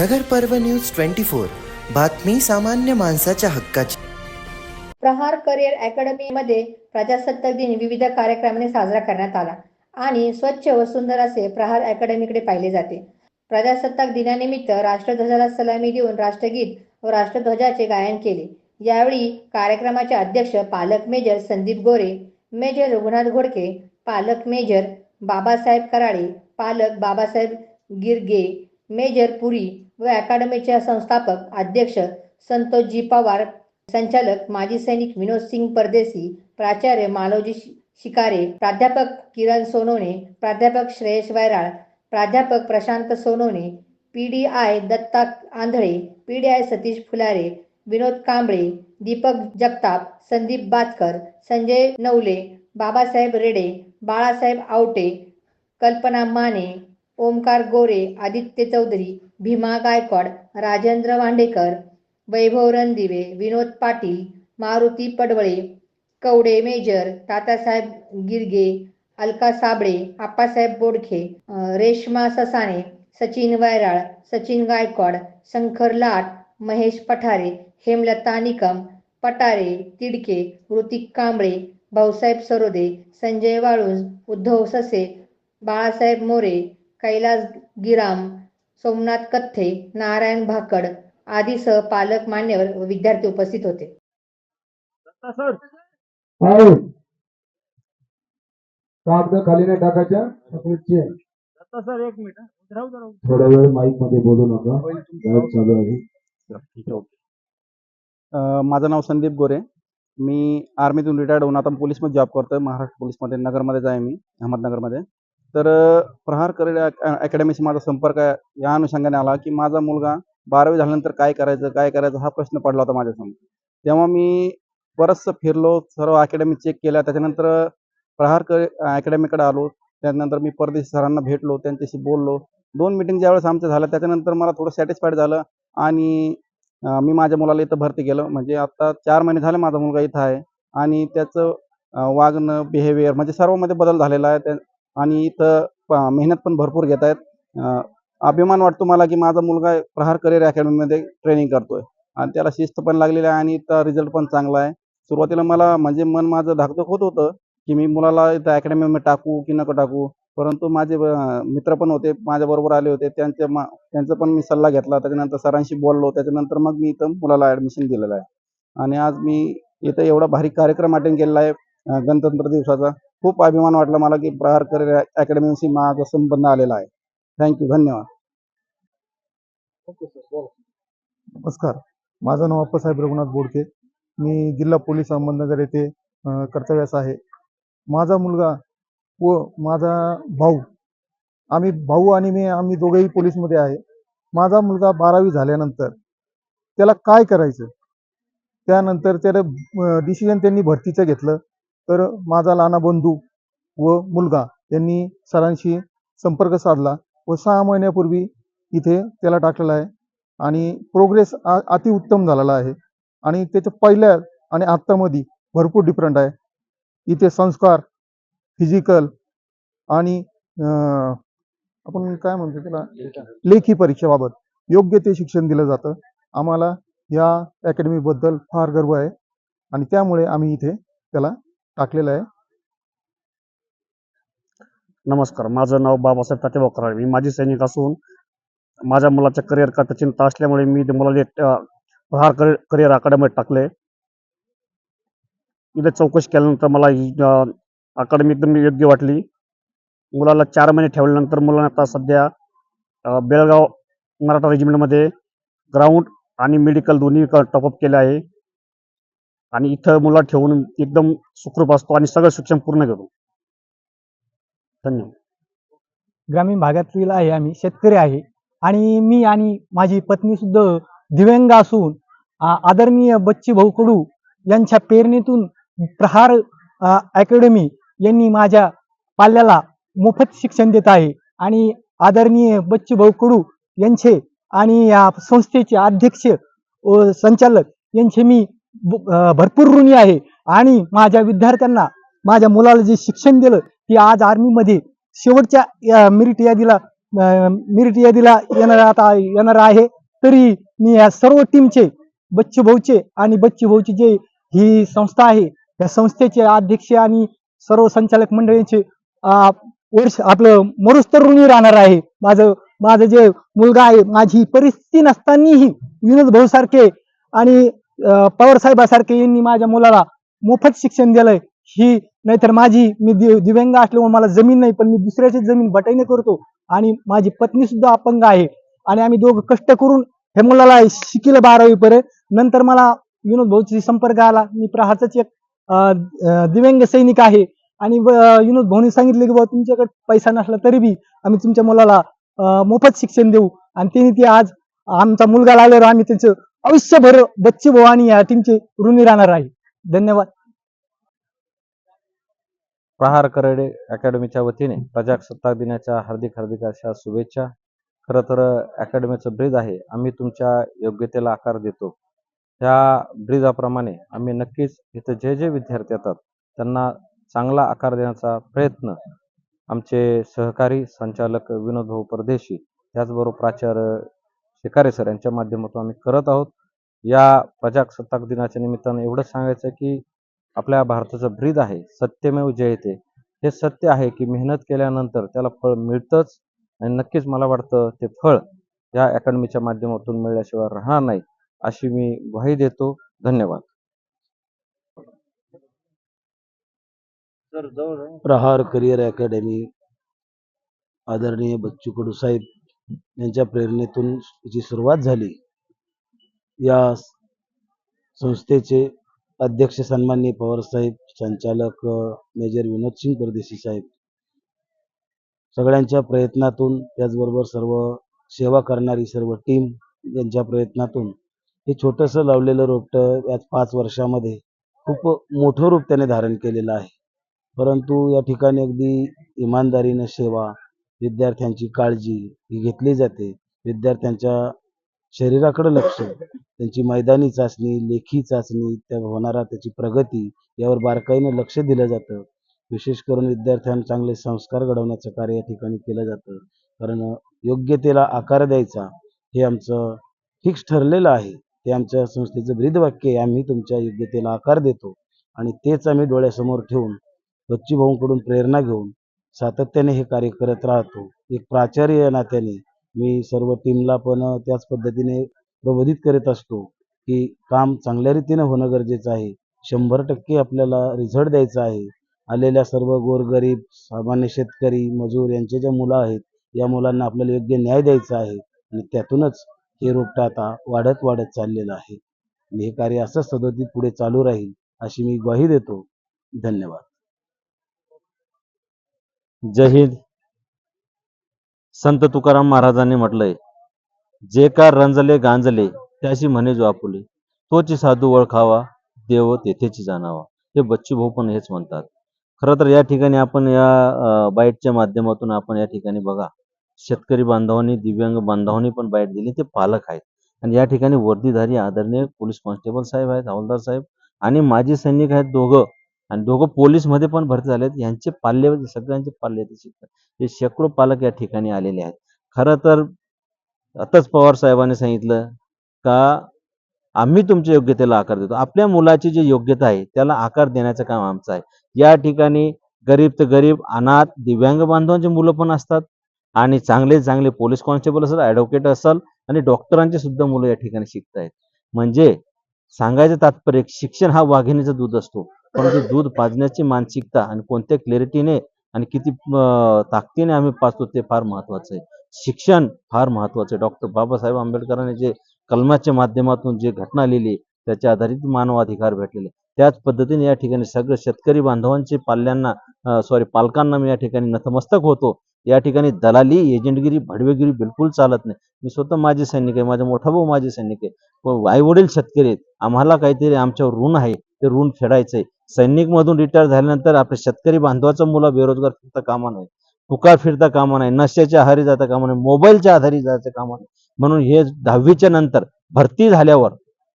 नगर पर्व news twenty four. बातमी सामान्य माणसाच्या हक्काची. प्रहार करिअर अकॅडमीमध्ये प्रजासत्ताक दिन विविध कार्यक्रमाने साजरा करण्यात आला आणि स्वच्छ व सुंदर असे प्रहार अकॅडमीकडे पाहिले जाते. प्रजासत्ताक दिनानिमित्त राष्ट्रध्वजाला सलामी देऊन राष्ट्रगीत व राष्ट्रध्वजाचे गायन केले. यावेळी कार्यक्रमाचे अध्यक्ष पालक मेजर संदीप गोरे मेजर रघुनाथ घोडके पालक मेजर बाबासाहेब कराळे पालक बाबासाहेब गिरगे मेजर पुरी व अकॅडमीचे संस्थापक अध्यक्ष संतोषजी पवार संचालक माजी सैनिक विनोद सिंग परदेसी प्राचार्य मालोजी शिकारे प्राध्यापक किरण सोनवणे प्राध्यापक श्रेयश वैराळ प्राध्यापक Prashant Sonone P D I Datta Andhale P D I Satish Phulare Vinod Kamble Deepak Jagtap Sandeep Bachkar Sanjay Navale Babasaheb Rede Balasaheb Awate Kalpana Mane Omkar Gore Aditya Chaudhari Bhima Gaikwad Rajendra Wandekar Vaibhav Randive Vinod Patil Maruti Padwale Kawade major Tatasaheb गिरगे अलका साबळे आप्पासाहेब बोडखे रेश्मा ससाणे सचिन वैराळ सचिन गायकवाड शंकर लाट महेश पठारे हेमलता निकम पटारे तिडके ऋतिक कांबळे भाऊसाहेब सरोदे संजय वाळुंज उद्धव ससे बाळासाहेब मोरे कैलास गिराम सोमनाथ कथ्थे नारायण भाकड आदीसह पालक मान्यवर व विद्यार्थी उपस्थित होते. कागद खाली नाही टाकायच्या? सर एक मिनिट. थोडा वेळ माईकमध्ये बोलू नका. होईल तुमचं. लाइट चालू आहे. ठीक आहे, ओके. अं, माझं नाव संदीप गोरे. मी आर्मीतून रिटायर्ड होऊन आता पोलीसमध्ये जॉब करतोय. महाराष्ट्र पोलीसमध्ये नगरमध्येच आहे मी अहमदनगरमध्ये. तर प्रहार करिअर अकॅडमीशी माझा संपर्क या अनुषंगाने आला की माझा मुलगा बारावी झाल्यानंतर काय करायचं काय करायचं हा प्रश्न पडला होता माझ्यासमोर तेव्हा मी बरंचसं फिरलो सर्व अकॅडमी चेक केल्या. त्याच्यानंतर प्रहार कर अकॅडमीकडे आलो. त्यानंतर मी परदेशी सरांना भेटलो त्यांच्याशी बोललो. दोन मिटिंग ज्यावेळेस आमच्या झाल्या त्याच्यानंतर मला थोडं सॅटिस्फाईड झालं आणि मी माझ्या मुलाला इथं भरती केलं. म्हणजे आता चार महिने झाले माझा मुलगा इथं आहे आणि त्याचं वागणं बिहेवियर म्हणजे सर्वमध्ये बदल झालेला आहे. आणि इथं मेहनत पण भरपूर घेत आहेत. अभिमान वाटतो मला की माझा मुलगा प्रहार करिअर अकॅडमीमध्ये ट्रेनिंग करतोय. आणि त्याला शिस्त पण लागलेली आहे आणि इथं रिझल्ट पण चांगला आहे. सुरुवातीला मला म्हणजे मन माझं धाकधक होत होतं की मी मुलाला इथं अकॅडमीमध्ये टाकू की नको टाकू. परंतु माझे मित्र पण होते माझ्याबरोबर आले होते. त्यांच्या मा त्यांचा पण मी सल्ला घेतला. त्याच्यानंतर सरांशी बोललो. त्याच्यानंतर मग मी इथं मुलाला ॲडमिशन दिलेलं आहे. आणि आज मी इथं एवढा भारी कार्यक्रम अटेंड केलेला आहे गणतंत्र दिवसाचा. खूप अभिमान वाटला मला की प्रहार अकॅडमीशी माझा संबंध आलेला आहे. थँक्यू धन्यवाद. नमस्कार. माझं नाव अप्पासाहेब रघुनाथ बोडके. मी जिल्हा पोलीस अहमदनगर येथे कर्तव्यास आहे. माझा मुलगा व माझा भाऊ आम्ही भाऊ आणि मी आम्ही दोघेही पोलीसमध्ये आहे. माझा मुलगा बारावी झाल्यानंतर त्याला काय करायचं? त्यानंतर त्याला डिसिजन त्यांनी भरतीचं घेतलं. तर माझा लहाना बंधू व मुलगा यांनी सरांशी संपर्क साधला व सहा महिन्यापूर्वी इथे त्याला टाकलेला आहे. आणि प्रोग्रेस अतिउत्तम झालेला आहे. आणि त्याच्या पहिल्या आणि आत्तामध्ये भरपूर डिफरंट आहे. इथे संस्कार फिजिकल आणि आपण काय म्हणतो त्याला? लेखी. परीक्षेबाबत योग्य ते शिक्षण दिलं जातं. आम्हाला या अकॅडमीबद्दल फार गर्व आहे. आणि त्यामुळे आम्ही इथे त्याला टाकलेलं आहे. नमस्कार माझं नाव बाबासाहेब तातेभाऊ कराळे मी माझी सैनिक असून माझ्या मुलाच्या करिअर करता चिंता असल्यामुळे मी ते मुलाला प्रहार करिअर करिअर अकॅडमीत टाकले इथे चौकशी केल्यानंतर मला ही अकॅडमी एकदम योग्य वाटली. मुलाला चार महिने ठेवल्यानंतर मुलांना आता सध्या बेळगाव मराठा रेजिमेंटमध्ये ग्राउंड आणि मेडिकल दोन्ही टॉपअप केले आहे. आणि इथं मुला ठेवून एकदम सुखरूप असतो आणि सगळं शिक्षण पूर्ण करतो. धन्यवाद. ग्रामीण भागातील आहे आम्ही शेतकरी आहे. आणि मी आणि माझी पत्नी सुद्धा दिव्यांग असून आदरणीय बच्ची भाऊ कडू यांच्या प्रेरणेतून प्रहार अकॅडमी यांनी माझ्या पाल्याला मोफत शिक्षण देत आहे. आणि आदरणीय बच्ची भाऊ कडू यांचे आणि या संस्थेचे अध्यक्ष व संचालक यांचे मी भरपूर ऋणी आहे. आणि माझ्या विद्यार्थ्यांना माझ्या मुलाला जे शिक्षण दिलं ते आज आर्मीमध्ये शेवटच्या मिरिट यादीला मिरिट यादीला येणार आता येणार आहे. तरी मी या सर्व टीमचे बच्चू भाऊचे आणि बच्चू भाऊची जे ही संस्था आहे या संस्थेचे अध्यक्ष आणि सर्व संचालक मंडळींचे वर्ष आपलं मरुस्तर ऋणी राहणार आहे. माझं माझं जे मुलगा आहे माझी परिस्थिती नसतानाही विनोद भाऊ सारखे आणि पवार साहेबासारखे यांनी माझ्या मुलाला मोफत शिक्षण दिलंय. ही नाहीतर माझी मी दिव्यांग असल्यामुळे मला जमीन नाही पण मी दुसऱ्याची जमीन बटाईने करतो आणि माझी पत्नी सुद्धा अपंग आहे. आणि आम्ही दोघं कष्ट करून हे मुलाला शिकिल बारावी पर्यंत. नंतर मला विनोद भाऊची संपर्क आला. मी प्रहारचाच एक अं, दिव्यांग सैनिक आहे. आणि विनोद भाऊनी सांगितले की बाबा तुमच्याकडे पैसा नसला तरी बी आम्ही तुमच्या मुलाला मोफत शिक्षण देऊ. आणि त्यांनी ते आज आमचा मुलगा लागल्यावर आम्ही त्याचं आयुष्यभर बच्चे भाऊ आणि या टीमचे ऋणी राहणार आहे. धन्यवाद. प्रहार करडे अकॅडमीच्या वतीने प्रजासत्ताक दिनाच्या हार्दिक हार्दिक अशा शुभेच्छा. खरं तर अकॅडमीचं ब्रिज आहे. आम्ही तुमच्या योग्यतेला आकार देतो. त्या ब्रिजाप्रमाणे आम्ही नक्कीच इथं जे जे विद्यार्थी येतात त्यांना चांगला आकार देण्याचा प्रयत्न आमचे सहकारी संचालक विनोद भाऊ परदेशी त्याचबरोबर प्राचार्य शिकारे सर यांच्या माध्यमातून आम्ही करत आहोत. या प्रजासत्ताक दिनाच्या निमित्तानं एवढंच सांगायचं की आपल्या भारताचं ब्रीद आहे सत्यमेव जयते हे सत्य आहे की मेहनत केल्यानंतर त्याला फळ मिळतंच आणि नक्कीच मला वाटतं ते फळ या अकॅडमीच्या माध्यमातून मिळल्याशिवाय राहणार नाही अशी मी ग्वाही देतो. धन्यवाद. प्रहार करिअर अकॅडमी आदरणीय बच्चू कडू साहेब यांच्या प्रेरणेतून जी सुरुवात झाली या संस्थेचे अध्यक्ष सन्माननीय पवार साहेब संचालक मेजर विनोद सिंग परदेशी साहेब सगळ्यांच्या प्रयत्नातून त्याचबरोबर सर्व सेवा करणारी सर्व टीम यांच्या प्रयत्नातून हे छोटंसं लावलेलं रोपटं याच पाच वर्षामध्ये खूप मोठं रूप त्याने धारण केलेलं आहे. परंतु या ठिकाणी अगदी इमानदारीनं सेवा विद्यार्थ्यांची काळजी ही घेतली जाते. विद्यार्थ्यांच्या शरीराकडे लक्ष त्यांची मैदानी चाचणी लेखी चाचणी त्या होणारा त्याची प्रगती यावर बारकाईनं लक्ष दिलं जातं. विशेष करून विद्यार्थ्यांना चांगले संस्कार घडवण्याचं कार्य या ठिकाणी केलं जातं. कारण योग्यतेला आकार द्यायचा हे आमचं फिक्स ठरलेलं आहे. ते आमच्या संस्थेचं ब्रीदवाक्य आहे. आम्ही तुमच्या योग्यतेला आकार देतो आणि तेच आम्ही डोळ्यासमोर ठेवून बच्ची भाऊंकडून प्रेरणा घेऊन सातत्याने हे कार्य करत राहतो. एक प्राचार्य या नात्याने मी सर्व टीमला पण त्याच पद्धतीने प्रबोधित करत असतो की काम चांगल्या रीतीने होणं गरजेचं आहे. शंभर टक्के आपल्याला रिझल्ट द्यायचा आहे. आलेल्या सर्व गोरगरीब सामान्य शेतकरी मजूर यांचे ज्या मुलं आहेत या मुलांना आपल्याला योग्य न्याय द्यायचा आहे आणि त्यातूनच हे रोपटा आता वाढत वाढत चाललेलं आहे. आणि हे कार्य असंच सदोदित पुढे चालू राहील अशी मी ग्वाही देतो. धन्यवाद. जय हिंद. संत तुकाराम महाराजांनी म्हटलंय जे का रंजले गांजले त्याशी म्हणे जो आपुले. तोची साधू ओळखावा देव तेथेची जाणावा. हे बच्चू भाऊ पण हेच म्हणतात. खरं तर या ठिकाणी आपण या बाईटच्या माध्यमातून आपण या ठिकाणी बघा शेतकरी बांधवांनी दिव्यांग बांधवांनी पण बाईट दिली. ते पालक आहेत. आणि या ठिकाणी वर्दीधारी आदरणीय पोलीस कॉन्स्टेबल साहेब आहेत हवालदार साहेब आणि माजी सैनिक आहेत दोघं. आणि दोघं पोलीसमध्ये पण भरती झालेत यांचे पाल्य सगळ्यांचे पाल्य ते शिकतात हे शेकडो पालक या ठिकाणी आलेले आहेत. खरं तर आताच पवार साहेबांनी सांगितलं का आम्ही तुमच्या योग्यतेला आकार देतो. आपल्या मुलाची जी योग्यता आहे त्याला आकार देण्याचं काम आमचं आहे. या ठिकाणी गरीब तर गरीब अनाथ दिव्यांग बांधवांची मुलं पण असतात आणि चांगले चांगले पोलीस कॉन्स्टेबल असेल ॲडव्होकेट असाल आणि डॉक्टरांची सुद्धा मुलं या ठिकाणी शिकत आहेत म्हणजे सांगायचं तात्पर्य शिक्षण हा वाघिणीचा दूध असतो. परंतु दूध पाजण्याची मानसिकता आणि कोणत्या क्लॅरिटीने आणि किती ताकदीने आम्ही पाचतो ते फार महत्वाचं आहे. शिक्षण फार महत्वाचं आहे. डॉक्टर बाबासाहेब आंबेडकरांनी जे कलमाच्या माध्यमातून जे घटना लिहिली त्याच्या आधारित मानवाधिकार भेटलेले त्याच पद्धतीने या ठिकाणी सगळं शेतकरी बांधवांचे पाल्यांना सॉरी पालकांना मी या ठिकाणी नतमस्तक होतो. या ठिकाणी दलाली एजंटगिरी भडवेगिरी बिलकुल चालत नाही. मी स्वतः माझे सैनिक आहे. माझा मोठा भाऊ माझे सैनिक आहे. आई वडील शेतकरी आहेत. आम्हाला काहीतरी आमच्यावर ऋण आहे. ते ऋण फेडायचं आहे सैनिक मधून रिटायर झाल्यानंतर आपल्या शेतकरी बांधवाचा मुलं बेरोजगार फिरता कामा नाही फुकार फिरता कामा नाही नशेच्या आहारी जाता कामा नाही मोबाईलच्या आधारी जायचं कामा नाही म्हणून हे दहावीच्या नंतर भरती झाल्यावर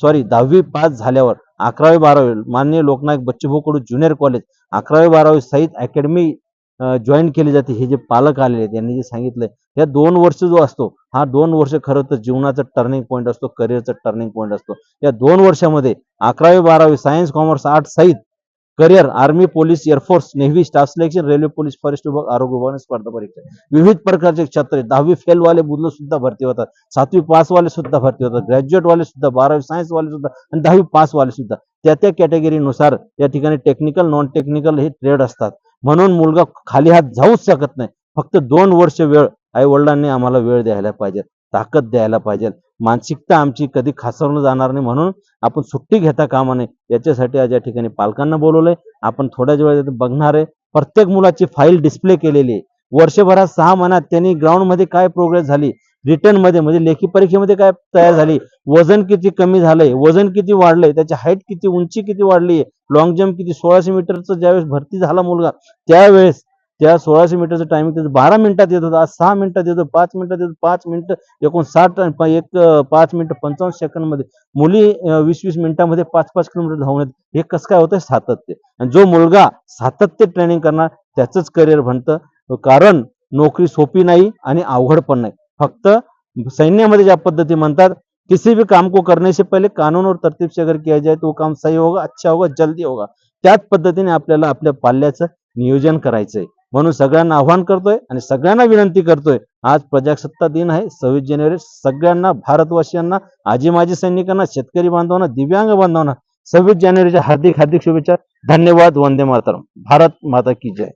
सॉरी दहावी पास झाल्यावर अकरावी बारावी माननीय लोकनायक बच्चूभाऊ कडू ज्युनियर कॉलेज अकरावी बारावी सहित अकॅडमी जॉईन केली जाते. हे जे पालक आलेले आहेत यांनी जे सांगितलंय या दोन वर्ष जो असतो हा दोन वर्ष खरं तर जीवनाचा टर्निंग पॉईंट असतो करिअरचा टर्निंग पॉईंट असतो. या दोन वर्षामध्ये अकरावी बारावी सायन्स कॉमर्स आर्ट्स सहित career army police air force navy staff selection railway police forest विभाग आरोग्य विभाग आणि स्पर्धा परीक्षा. विविध प्रकारचे क्षेत्र दहावी फेल वाले मुलं सुद्धा भरती होतात. सातवी पास वाले सुद्धा भरती होतात. ग्रॅज्युएट वाले सुद्धा बारावी सायन्स वाले सुद्धा आणि दहावी पास वाले सुद्धा. त्या त्या कॅटेगरीनुसार या ठिकाणी टेक्निकल नॉन टेक्निकल हे ट्रेड असतात. म्हणून मुलगा खाली हात जाऊच शकत नाही. फक्त दोन वर्ष वेळ आई वडिलांनी आम्हाला वेळ द्यायला पाहिजे ताकद द्यायला पाहिजे. मानसिकता आमची कधी खासवलं जाणार नाही म्हणून आपण सुट्टी घेता कामा नये. याच्यासाठी आज या ठिकाणी पालकांना बोलवलंय. आपण थोड्याच वेळात बघणार आहे. प्रत्येक मुलाची फाईल डिस्प्ले केलेली आहे. वर्षभरात सहा महिन्यात त्यांनी ग्राउंडमध्ये काय प्रोग्रेस झाली? रिटर्नमध्ये म्हणजे लेखी परीक्षेमध्ये काय तयार झाली? वजन किती कमी झालंय? वजन किती वाढलंय? त्याची हाईट किती? उंची किती वाढली? लॉंग जम्प किती? सोळाशे मीटरचं ज्यावेळेस भरती झाला मुलगा त्यावेळेस त्या सोळाशे मीटरचं टायमिंग त्याचं बारा मिनिटात येत होतं. आज सहा मिनिटात येतो पाच मिनिटात येतो पाच मिनिटं एकूण साठ एक पाच मिनिटं पंचावन्न सेकंडमध्ये मुली वीस वीस मिनिटांमध्ये पाच पाच किलोमीटर धावून येत. हे कसं काय होतं सातत्य. आणि जो मुलगा सातत्य ट्रेनिंग करणार त्याचंच करिअर बनतं. कारण नोकरी सोपी नाही आणि अवघड पण नाही. फक्त सैन्यामध्ये ज्या पद्धती म्हणतात किसी भी काम को करने से पहले कानून और तरतीब से अगर किया जाए तो वो काम सही होगा अच्छा होगा जल्दी होगा. त्याच पद्धतीने आपल्याला आपल्या पाल्याचं नियोजन करायचंय. म्हणून सगळ्यांना आव्हान करतोय आणि सगळ्यांना विनंती करतोय. आज प्रजासत्ता दिन आहे सव्वीस जानेवारी. सगळ्यांना भारतवासियांना आजी माजी सैनिकांना शेतकरी बांधवांना दिव्यांग बांधवांना सव्वीस जानेवारीच्या हार्दिक हार्दिक शुभेच्छा. धन्यवाद वंदे मातरम. भारत माता की जय.